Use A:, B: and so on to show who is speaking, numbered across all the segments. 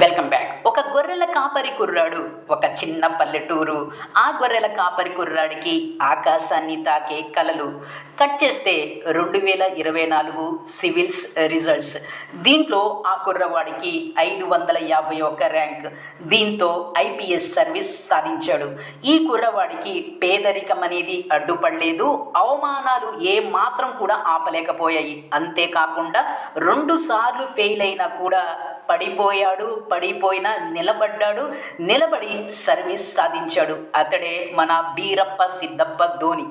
A: Welcome back ఒక గొర్రెల కాపరి కుర్రాడు ఒక చిన్న పల్లెటూరు. ఆ గొర్రెల కాపరి కుర్రాడికి ఆకాశాన్ని తాకే కలలు. కట్ చేస్తే రెండు వేల ఇరవై నాలుగు సివిల్స్ రిజల్ట్స్. దీంట్లో ఆ కుర్రవాడికి ఐదు వందల యాభై ఒక్క ర్యాంక్. దీంతో ఐపీఎస్ సర్వీస్ సాధించాడు. ఈ కుర్రవాడికి పేదరికం అనేది అడ్డుపడలేదు. అవమానాలు ఏ మాత్రం కూడా ఆపలేకపోయాయి. అంతేకాకుండా రెండు సార్లు ఫెయిల్ అయినా కూడా పడిపోయాడు పడిపోయినా నిలబడ్డాడు నిలబడి సర్వీస్ సాధించాడు. అతడే మన బీరప్ప సిద్ధప్ప ధోని.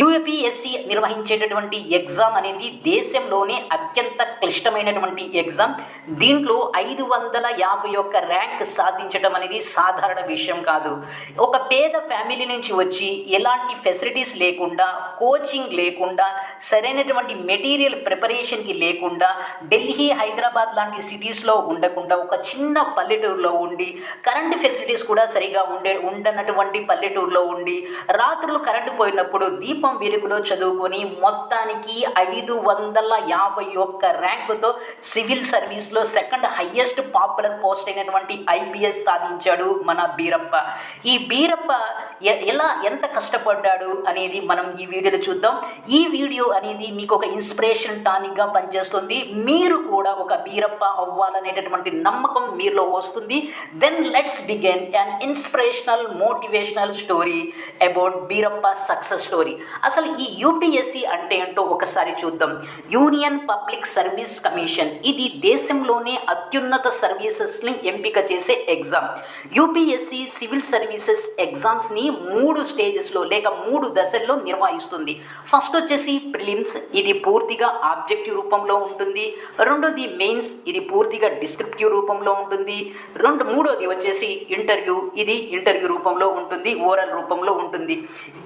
A: యూపీఎస్సి నిర్వహించేటటువంటి ఎగ్జామ్ అనేది దేశంలోనే అత్యంత క్లిష్టమైనటువంటి ఎగ్జామ్. దీంట్లో ఐదు వందల యాభై ఒక్క ర్యాంక్ సాధించడం అనేది సాధారణ విషయం కాదు. ఒక పేద ఫ్యామిలీ నుంచి వచ్చి ఎలాంటి ఫెసిలిటీస్ లేకుండా కోచింగ్ లేకుండా సరైనటువంటి మెటీరియల్ ప్రిపరేషన్కి లేకుండా ఢిల్లీ హైదరాబాద్ లాంటి సిటీస్లో ఉండకుండా ఒక చిన్న పల్లెటూరులో ఉండి కరెంట్ ఫెసిలిటీస్ కూడా సరిగా ఉండే ఉండనటువంటి పల్లెటూరులో ఉండి రాత్రులు కరెంటు పోయినప్పుడు దీపం వెలుగులో చదువుకొని మొత్తానికి ఐదు వందల యాభై ఒక్క ర్యాంకుతో సివిల్ సర్వీస్లో సెకండ్ హయ్యెస్ట్ పాపులర్ పోస్ట్ అయినటువంటి ఐపీఎస్ సాధించాడు మన బీరప్ప. ఈ బీరప్ప ఎలా ఎంత కష్టపడ్డాడు అనేది మనం ఈ వీడియోలో చూద్దాం. ఈ వీడియో అనేది మీకు ఒక ఇన్స్పిరేషన్ టానిక్గా పనిచేస్తుంది. మీరు కూడా ఒక బీరప్ప అవ్వాలనేటటువంటి నమ్మకం మీలో వస్తుంది. Then let's begin an inspirational motivational story about Birappa success story అసలు ఈ యూపీఎస్సి అంటే ఏంటో ఒకసారి చూద్దాం. యూనియన్ పబ్లిక్ సర్వీస్ కమిషన్ ఇది దేశంలోనే అత్యున్నత సర్వీసెస్ని ఎంపిక చేసే ఎగ్జామ్ యూపీఎస్సి సివిల్ సర్వీసెస్ ఎగ్జామ్స్ని మూడు స్టేజెస్లో లేక మూడు దశల్లో నిర్వహిస్తుంది. ఫస్ట్ వచ్చేసి ప్రిలిమ్స్ ఇది పూర్తిగా ఆబ్జెక్టివ్ రూపంలో ఉంటుంది. రెండోది మెయిన్స్ ఇది పూర్తిగా డిస్క్రిప్టివ్ రూపంలో ఉంటుంది. రెండు మూడోది వచ్చేసి ఇంటర్వ్యూ ఇది ఇంటర్వ్యూ రూపంలో ఉంటుంది ఓరల్ రూపంలో ఉంటుంది.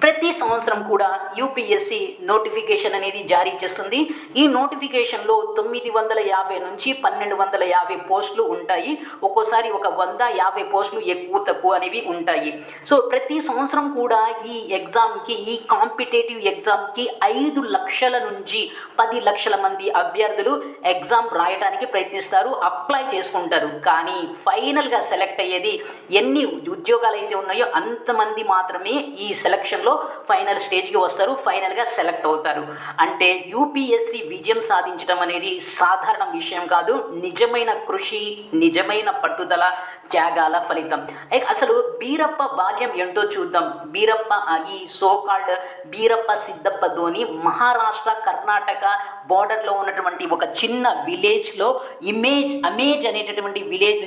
A: ప్రతి సంవత్సరం కూడా యూపీఎస్సి నోటిఫికేషన్ అనేది జారీ చేస్తుంది. ఈ నోటిఫికేషన్లో తొమ్మిది వందల యాభై నుంచి పన్నెండు వందల యాభై పోస్టులు ఉంటాయి. ఒక్కోసారి ఒక వంద యాభై పోస్టులు ఎక్కువ తక్కువ అనేవి ఉంటాయి. సో ప్రతి సంవత్సరం కూడా ఈ ఎగ్జామ్కి ఈ కాంపిటేటివ్ ఎగ్జామ్కి ఐదు లక్షల నుంచి పది లక్షల మంది అభ్యర్థులు ఎగ్జామ్ రాయడానికి ప్రయత్నిస్తారు అప్లై చేసుకుంటారు. కానీ ఫైనల్గా సెలెక్ట్ అయ్యేది ఎన్ని ఉద్యోగాలు అయితే ఉన్నాయో అంతమంది మాత్రమే ఈ సెలక్షన్లో ఫైనల్ స్టేజ్కి వస్తారు ఫైనల్గా సెలెక్ట్ అవుతారు. అంటే యూపీఎస్సి విజయం సాధించడం అనేది సాధారణ విషయం కాదు నిజమైన కృషి నిజమైన పట్టుదల త్యాగాల ఫలితం. అసలు బీరప్ప బాల్యం ఏంటో చూద్దాం. బీరప్ప ఈ సోకాల్డ్ బీరప్ప సిద్ధప్ప ధోని మహారాష్ట్ర కర్ణాటక బార్డర్లో ఉన్నటువంటి ఒక చిన్న విలేజ్లో ఇమేజ్ అమేజ్ అనేటటువంటి విలేజ్ నుంచి